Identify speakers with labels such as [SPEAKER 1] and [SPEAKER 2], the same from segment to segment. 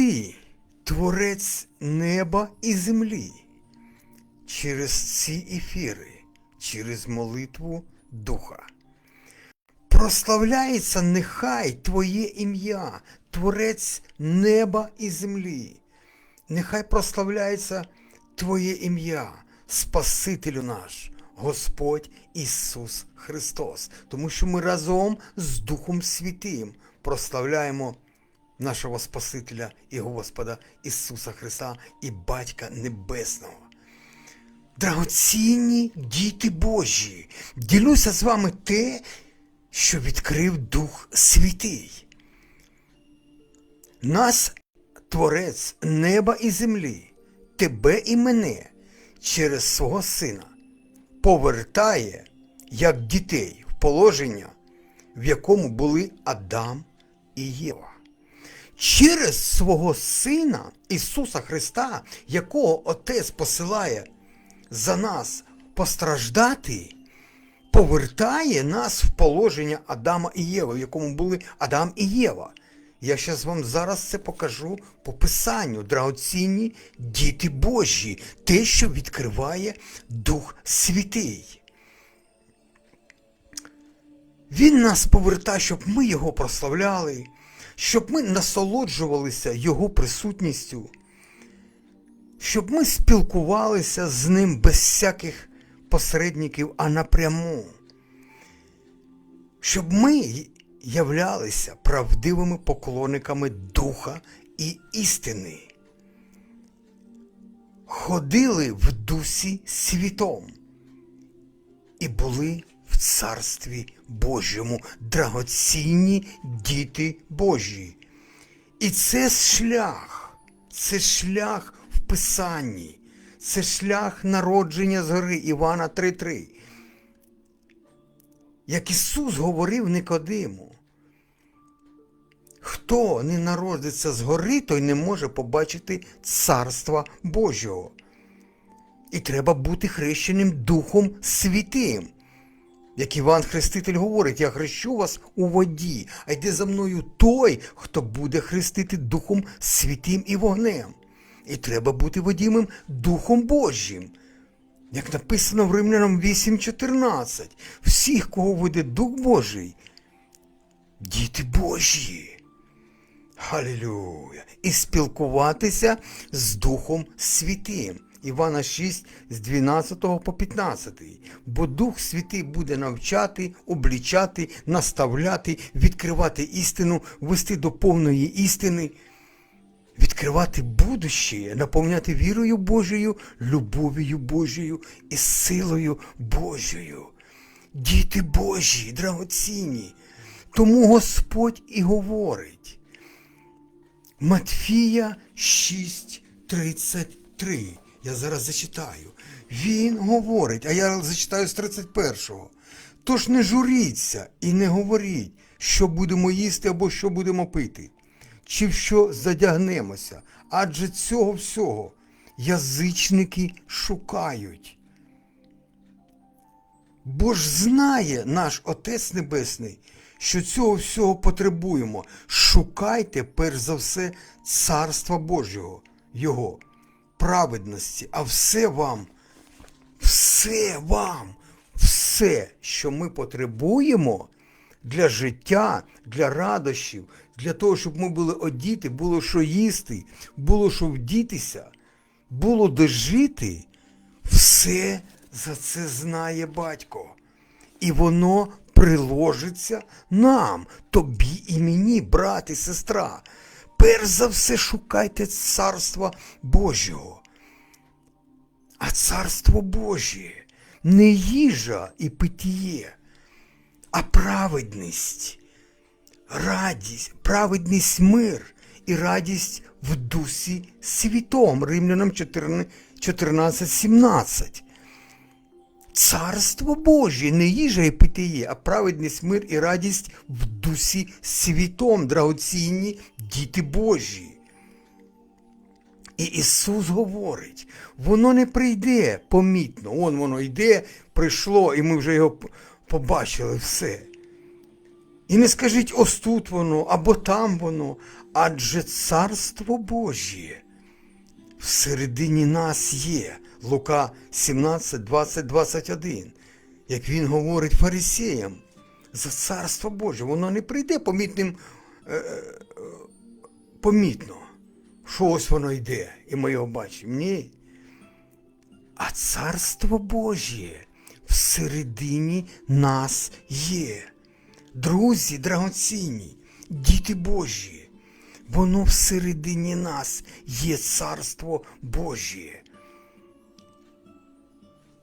[SPEAKER 1] ти, творець неба і землі, через ці ефіри, через молитву Духа. Прославляється нехай Твоє ім'я, Творець неба і землі. Нехай прославляється Твоє ім'я, Спасителю наш, Господь Ісус Христос. Тому що ми разом з Духом Святим прославляємо нашого Спасителя і Господа Ісуса Христа і Батька Небесного. Драгоцінні діти Божі, ділюся з вами те, що відкрив Дух Святий. Нас, Творець неба і землі, тебе і мене через свого Сина повертає, як дітей, в положення, в якому були Адам і Єва. Через свого Сина Ісуса Христа, якого Отець посилає за нас постраждати, повертає нас в положення Адама і Єви, в якому були Адам і Єва. Я зараз вам зараз це покажу по Писанню, драгоцінні діти Божі, те, що відкриває Дух Святий. Він нас повертає, щоб ми його прославляли, щоб ми насолоджувалися Його присутністю, щоб ми спілкувалися з ним без всяких посередників, а напряму. Щоб ми являлися правдивими поклонниками Духа і істини. Ходили в дусі світом і були Царстві Божому драгоцінні діти Божі. І це шлях, це шлях в Писанні, це шлях народження згори Івана 3.3. Як Ісус говорив Никодиму, хто не народиться згори, той не може побачити Царства Божого. І треба бути хрещеним Духом Святим. Як Іван Хреститель говорить, я хрещу вас у воді, а йде за мною той, хто буде хрестити Духом Святим і вогнем. І треба бути водімим Духом Божим. Як написано в Римлянам 8.14, всіх, кого веде Дух Божий, діти Божі. Халілюя! І спілкуватися з Духом Святим. Івана 6 з 12 по 15. Бо Дух Святий буде навчати, облічати, наставляти, відкривати істину, вести до повної істини, відкривати будуще, наповняти вірою Божою, любов'ю Божою і силою Божою. Діти Божі, драгоцінні. Тому Господь і говорить. Матфія 6.33. Я зараз зачитаю. Він говорить, а я зачитаю з 31-го. Тож не журіться і не говоріть, що будемо їсти або що будемо пити, чи в що задягнемося, адже цього всього язичники шукають. Бо ж знає наш Отець Небесний, що цього всього потребуємо. Шукайте, перш за все, Царства Божого, Його, праведності, а все вам, все вам, все, що ми потребуємо для життя, для радощів, для того, щоб ми були одіти, було що їсти, було що вдітися, було де жити, все за це знає батько. І воно приложиться нам, тобі і мені, брат і сестра. Перш за все шукайте царства Божого. А царство Божє не їжа і питіє, а праведність, радість, праведність мир і радість в дусі світом. Римлянам 14, 17. Царство Божє, не їжа і питіє, а праведність, мир і радість в дусі світом, драгоцінні діти Божі. І Ісус говорить, воно не прийде помітно. Он воно йде, прийшло, і ми вже його побачили все. І не скажіть ось тут воно, або там воно, Адже Царство Божє всередині нас є. Лука 17, 20, 21. Як він говорить фарисеям, за царство Боже, воно не прийде помітним, е, е, помітно, що ось воно йде, і ми його бачимо. Ні. А царство Божє всередині нас є. Друзі драгоцінні, діти Божі, воно всередині нас є царство Божє.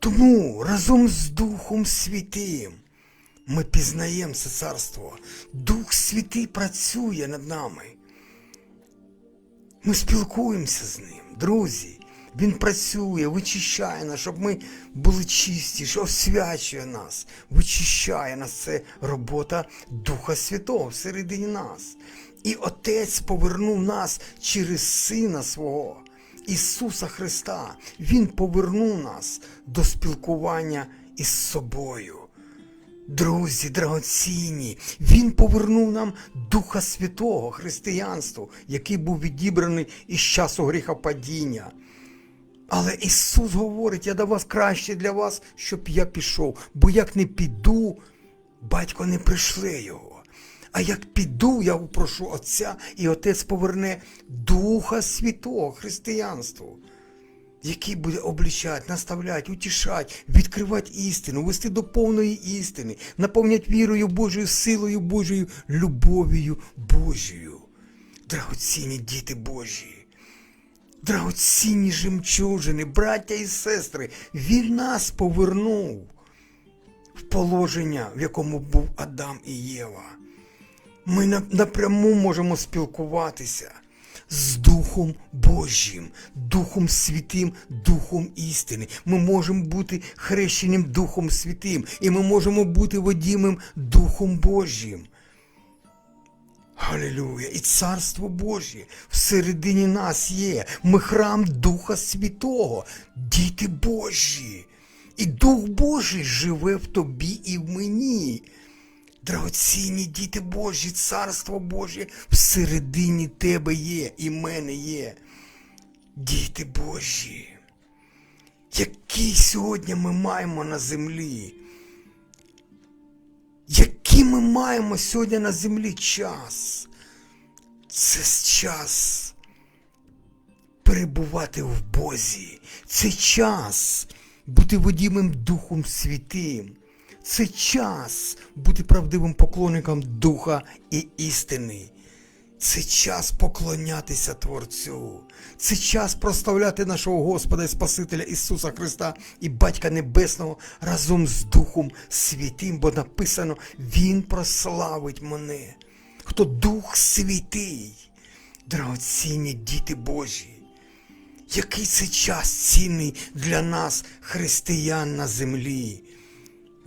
[SPEAKER 1] Тому разом з Духом Святим ми пізнаємо це царство. Дух Святий працює над нами. Ми спілкуємося з ним, друзі. Він працює, вичищає нас, щоб ми були чисті, що освячує нас, вичищає нас. Це робота Духа Святого всередині нас. І Отець повернув нас через Сина свого, Ісуса Христа. Він повернув нас до спілкування із собою. Друзі, драгоцінні, Він повернув нам Духа Святого, християнству, який був відібраний із часу гріхопадіння. Але Ісус говорить, я до вас краще для вас, щоб я пішов, бо як не піду, батько не пришле його. А як піду, я попрошу Отця, і Отець поверне Духа Святого християнству, який буде облічати, наставляти, утішати, відкривати істину, вести до повної істини, наповнять вірою Божою, силою Божою, любов'ю Божою. Драгоцінні діти Божі. Драгоцінні жемчужини, браття і сестри, він нас повернув в положення, в якому був Адам і Єва. Ми напряму можемо спілкуватися з Духом Божим, Духом Святим, Духом істини. Ми можемо бути хрещеним Духом Святим, і ми можемо бути водімим Духом Божим. Галилюя! І Царство Божє всередині нас є. Ми храм Духа Святого, діти Божі. І Дух Божий живе в тобі і в мені. Драгоцінні діти Божі, Царство Боже всередині тебе є і мене є. Діти Божі, який сьогодні ми маємо на землі? Який ми маємо сьогодні на землі час? Це час перебувати в Бозі. Це час бути водімим Духом Святим. Це час бути правдивим поклонником Духа і істини. Це час поклонятися Творцю. Це час прославляти нашого Господа і Спасителя Ісуса Христа і Батька Небесного разом з Духом Святим, бо написано Він прославить мене. Хто Дух Святий, драгоцінні діти Божі. Який це час цінний для нас, християн на землі,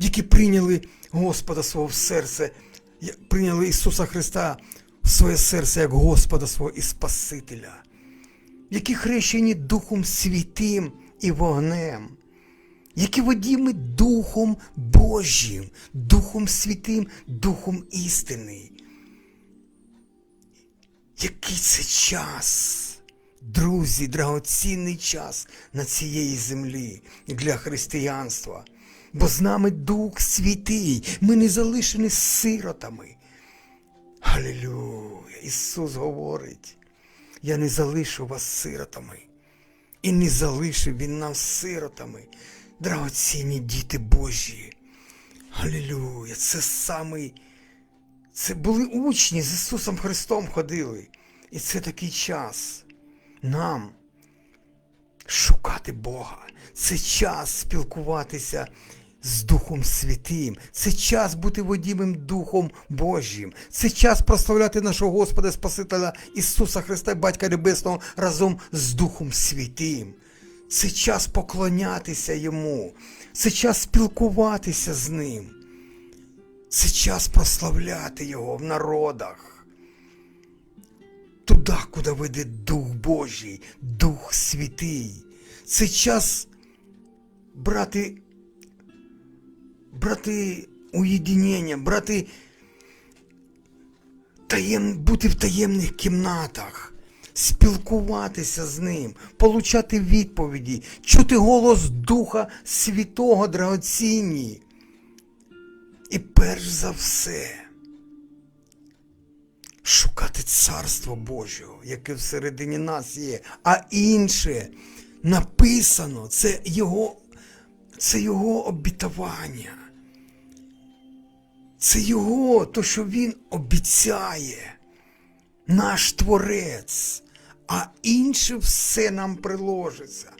[SPEAKER 1] які прийняли Господа свого в серце, прийняли Ісуса Христа в своє серце як Господа свого і Спасителя, які хрещені Духом Святим і вогнем, які водіми Духом Божим, Духом Святим, Духом істини. Який це час, друзі, драгоцінний час на цієї землі для християнства. Бо з нами Дух Святий, ми не залишені сиротами. Галилюя! Ісус говорить, я не залишу вас сиротами. І не залишив Він нас сиротами, драгоцінні діти Божі. Галилюя! Це самий це були учні з Ісусом Христом ходили. І це такий час нам шукати Бога. Це час спілкуватися з Духом Святим. Це час бути водімим Духом Божим. Це час прославляти нашого Господа Спасителя Ісуса Христа, Батька Небесного разом з Духом Святим. Це час поклонятися Йому. Це час спілкуватися з Ним. Це час прославляти Його в народах. Туди, куди веде Дух Божий, Дух Святий. Це час брати, брати уєдинення, брати таєм... бути в таємних кімнатах, спілкуватися з ним, получати відповіді, чути голос Духа Святого драгоцінні. І перш за все, шукати Царство Божого, яке всередині нас є, а інше написано, це Його, це Його обітування. Це Його, то, що Він обіцяє, наш Творець, а інше все нам приложиться.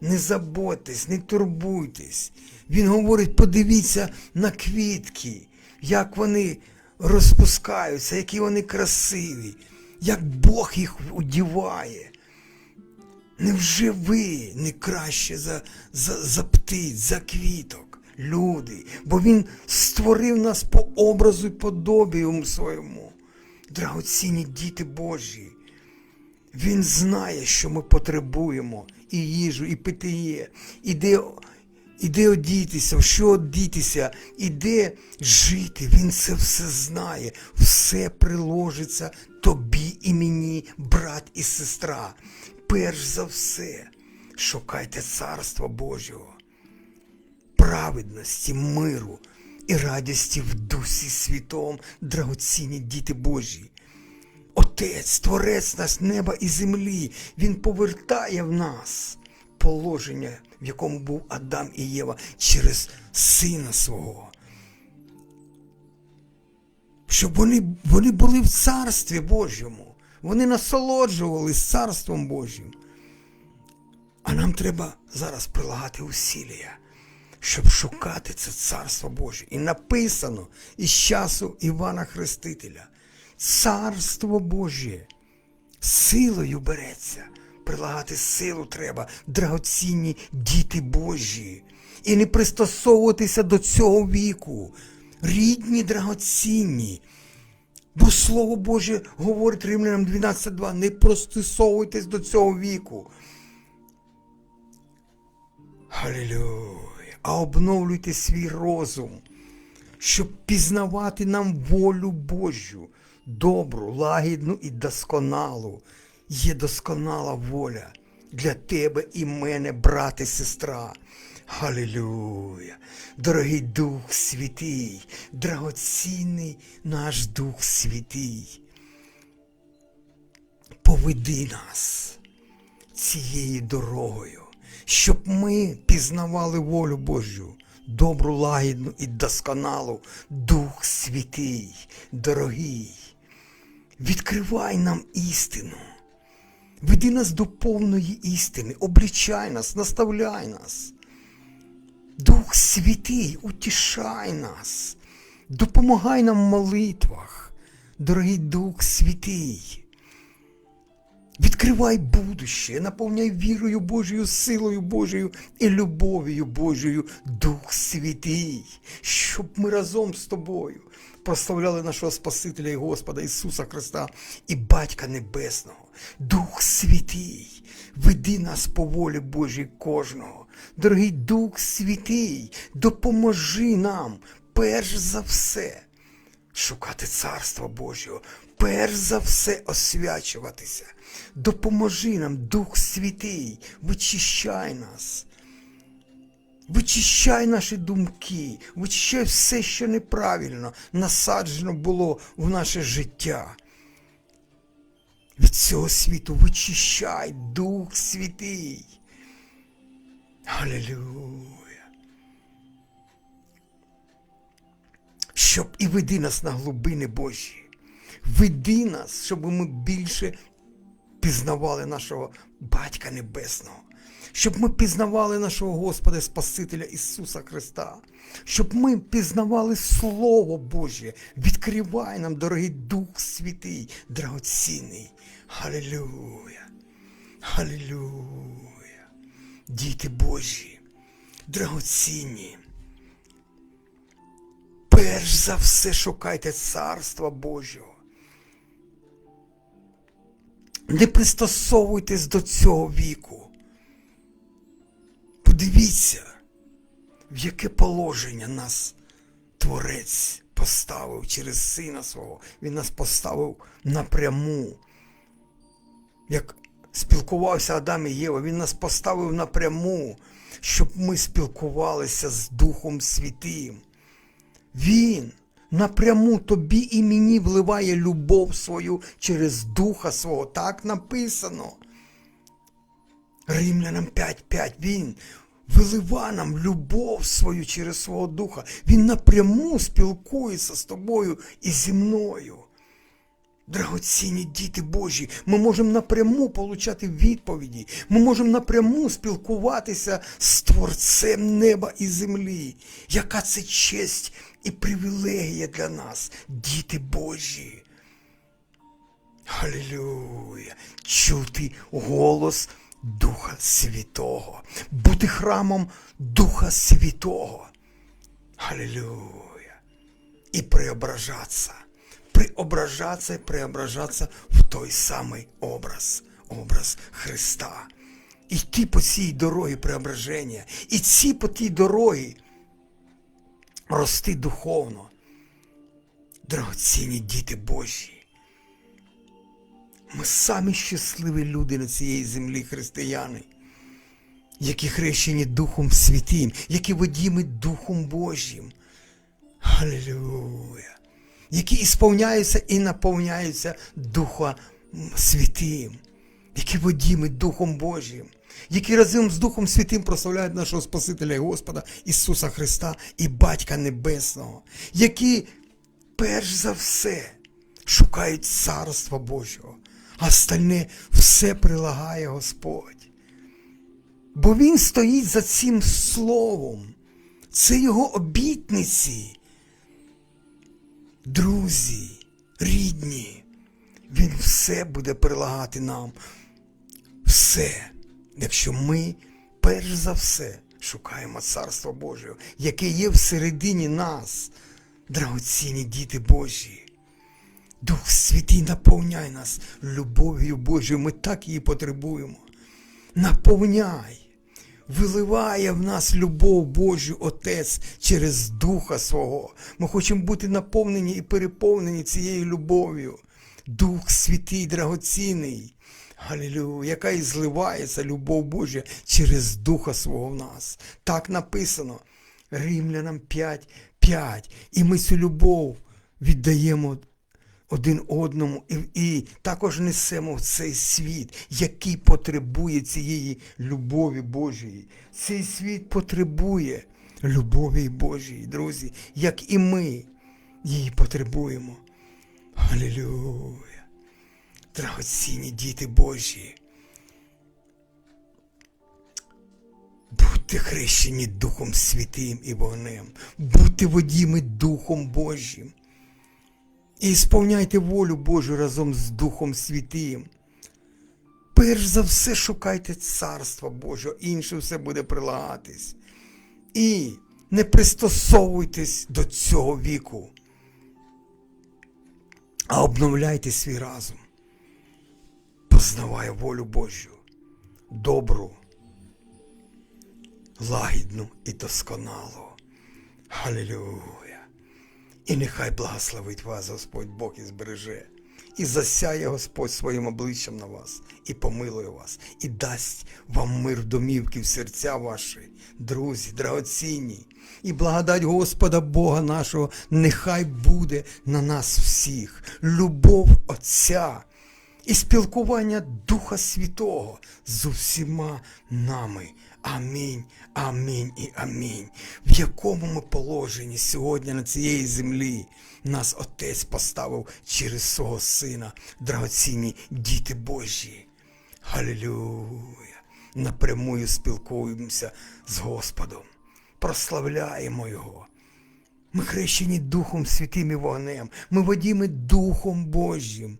[SPEAKER 1] Не заботьтесь, не турбуйтесь. Він говорить, подивіться на квітки, як вони розпускаються, які вони красиві, як Бог їх одіває. Невже ви не краще за, за, за птиць, за квіток, люди? Бо Він створив нас по образу і подобію своєму. Драгоцінні діти Божі. Він знає, що ми потребуємо і їжу, і питіє, і де, і де одітися, в що одітися, і де жити. Він це все знає. Все приложиться тобі і мені, брат і сестра. Перш за все, шукайте Царства Божого, праведності, миру і радості в Дусі Святом, драгоцінні діти Божі. Отець, Творець нас неба і землі, Він повертає в нас положення, в якому був Адам і Єва через Сина свого. Щоб вони, вони були в Царстві Божому, вони насолоджувались Царством Божим. А нам треба зараз прилагати усілля, щоб шукати це Царство Боже. І написано із часу Івана Хрестителя. Царство Боже силою береться. Прилагати силу треба, драгоцінні діти Божі. І не пристосовуватися до цього віку. Рідні драгоцінні. Бо Слово Боже говорить Римлянам 12.2, не пристосовуйтесь до цього віку. Халілюя. А обновлюйте свій розум, щоб пізнавати нам волю Божу, добру, лагідну і досконалу. Є досконала воля для тебе і мене, брат і сестра. Халілюя! Дорогий Дух Святий, драгоцінний наш Дух Святий. Поведи нас цією дорогою, щоб ми пізнавали волю Божу, добру, лагідну і досконалу, Дух Святий, дорогий. Відкривай нам істину. Веди нас до повної істини, облічай нас, наставляй нас. Дух Святий, утішай нас, допомагай нам в молитвах, дорогий Дух Святий. Відкривай будуще, наповняй вірою Божою, силою Божою і любов'ю Божою, Дух Святий, щоб ми разом з тобою прославляли нашого Спасителя і Господа Ісуса Христа і Батька Небесного. Дух Святий, веди нас по волі Божій кожного. Дорогий Дух Святий, допоможи нам перш за все шукати Царства Божого, перш за все освячуватися. Допоможи нам, Дух Святий, вичищай нас. Вичищай наші думки, вичищай все, що неправильно насаджено було в наше життя. Від цього світу вичищай Дух Святий. Аллилуйя. Щоб і веди нас на глибини Божі. Веди нас, щоб ми більше пізнавали нашого Батька Небесного, щоб ми пізнавали нашого Господа Спасителя Ісуса Христа, щоб ми пізнавали Слово Боже. Відкривай нам, дорогий Дух Святий, драгоцінний. Халилюя. Халилюя. Діти Божі, драгоцінні. Перш за все шукайте Царства Божого. Не пристосовуйтесь до цього віку. Подивіться, в яке положення нас Творець поставив через Сина свого. Він нас поставив напряму. Як спілкувався Адам і Єва, Він нас поставив напряму, щоб ми спілкувалися з Духом Святим. Він напряму тобі і мені вливає любов свою через Духа свого. Так написано. Римлянам 5.5. Він вилива нам любов свою через свого духа. Він напряму спілкується з тобою і зі мною. Драгоцінні діти Божі, ми можемо напряму получати відповіді. Ми можемо напряму спілкуватися з Творцем неба і землі. Яка це честь і привілегія для нас, діти Божі. Халілюя! Чути голос Духа Святого, бути храмом Духа Святого. Халілюя! І преображатися, преображатися і преображатися в той самий образ, образ Христа. Йти по цій дорогі преображення, і ці по тій дорогі рости духовно. Драгоцінні діти Божі. Ми самі щасливі люди на цієї землі, християни, які хрещені Духом Святим, які водіми Духом Божим. Аллилуйя! Які ісповняються і наповняються Духом Святим, які водіми Духом Божим, які разом з Духом Святим прославляють нашого Спасителя і Господа Ісуса Христа і Батька Небесного, які перш за все шукають Царства Божого, а остальне все прилагає Господь. Бо Він стоїть за цим словом. Це Його обітниці. Друзі, рідні, Він все буде прилагати нам. Все, якщо ми перш за все шукаємо Царство Божого, яке є всередині нас, драгоцінні діти Божі. Дух Святий наповняй нас любов'ю Божою, ми так її потребуємо. Наповняй, виливає в нас любов Божу Отець через Духа свого. Ми хочемо бути наповнені і переповнені цією любов'ю. Дух Святий, драгоцінний. Галілюя, яка і зливається любов Божа через Духа свого в нас. Так написано. Римлянам 5, 5. І ми цю любов віддаємо один одному і, і також несемо в цей світ, який потребує цієї любові Божої. Цей світ потребує любові Божої, друзі, як і ми її потребуємо. Алілюя! Драгоцінні діти Божі. Будьте хрещені Духом Святим і вогнем, будьте водіми Духом Божим. І сповняйте волю Божу разом з Духом Святим. Перш за все шукайте Царства Божого, інше все буде прилагатись. І не пристосовуйтесь до цього віку, а обновляйте свій разум. Познавай волю Божу, добру, лагідну і досконалу. Халілюя! І нехай благословить вас Господь Бог і збереже, і засяє Господь своїм обличчям на вас, і помилує вас, і дасть вам мир домівки в серця ваші, друзі, драгоцінні, і благодать Господа Бога нашого нехай буде на нас всіх, любов Отця і спілкування Духа Святого з усіма нами. Амінь, амінь і амінь. В якому ми положенні сьогодні на цієї землі нас Отець поставив через свого Сина, драгоцінні діти Божі. Халілюя! Напрямую спілкуємося з Господом, прославляємо Його. Ми хрещені Духом Святим і вогнем, ми водіми Духом Божим.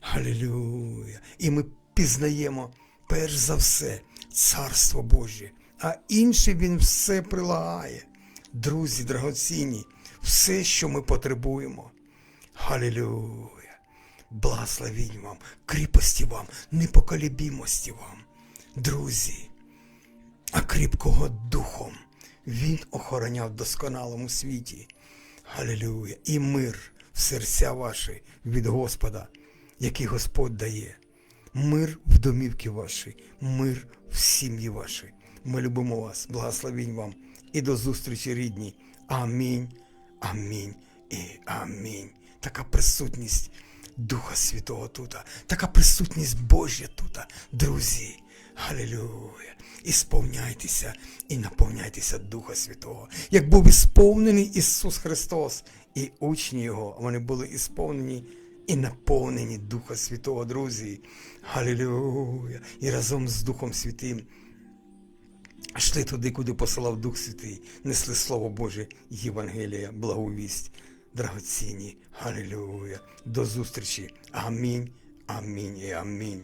[SPEAKER 1] Халілюя! І ми пізнаємо перш за все Царство Боже, а інше Він все прилагає. Друзі, драгоцінні, все, що ми потребуємо. Халілюя! Благословінь вам, кріпості вам, непоколебімості вам, друзі, а кріпкого духом Він охороняв в досконалому світі. Халилюя. І мир в серця ваші від Господа, який Господь дає. Мир в домівки ваші, мир в сім'ї ваші. Ми любимо вас, благословінь вам і до зустрічі рідні. Амінь, амінь і амінь. Така присутність Духа Святого тут, така присутність Божя тут, друзі. Халилюя. І сповняйтеся і наповняйтеся Духа Святого. Як був ісповнений Ісус Христос, і учні Його, вони були ісповнені і наповнені Духа Святого, друзі. Галілюя! І разом з Духом Святим йшли туди, куди посилав Дух Святий, несли Слово Боже, Євангелія, благовість, драгоцінні. Галілюя! До зустрічі. Амінь, амінь і амінь.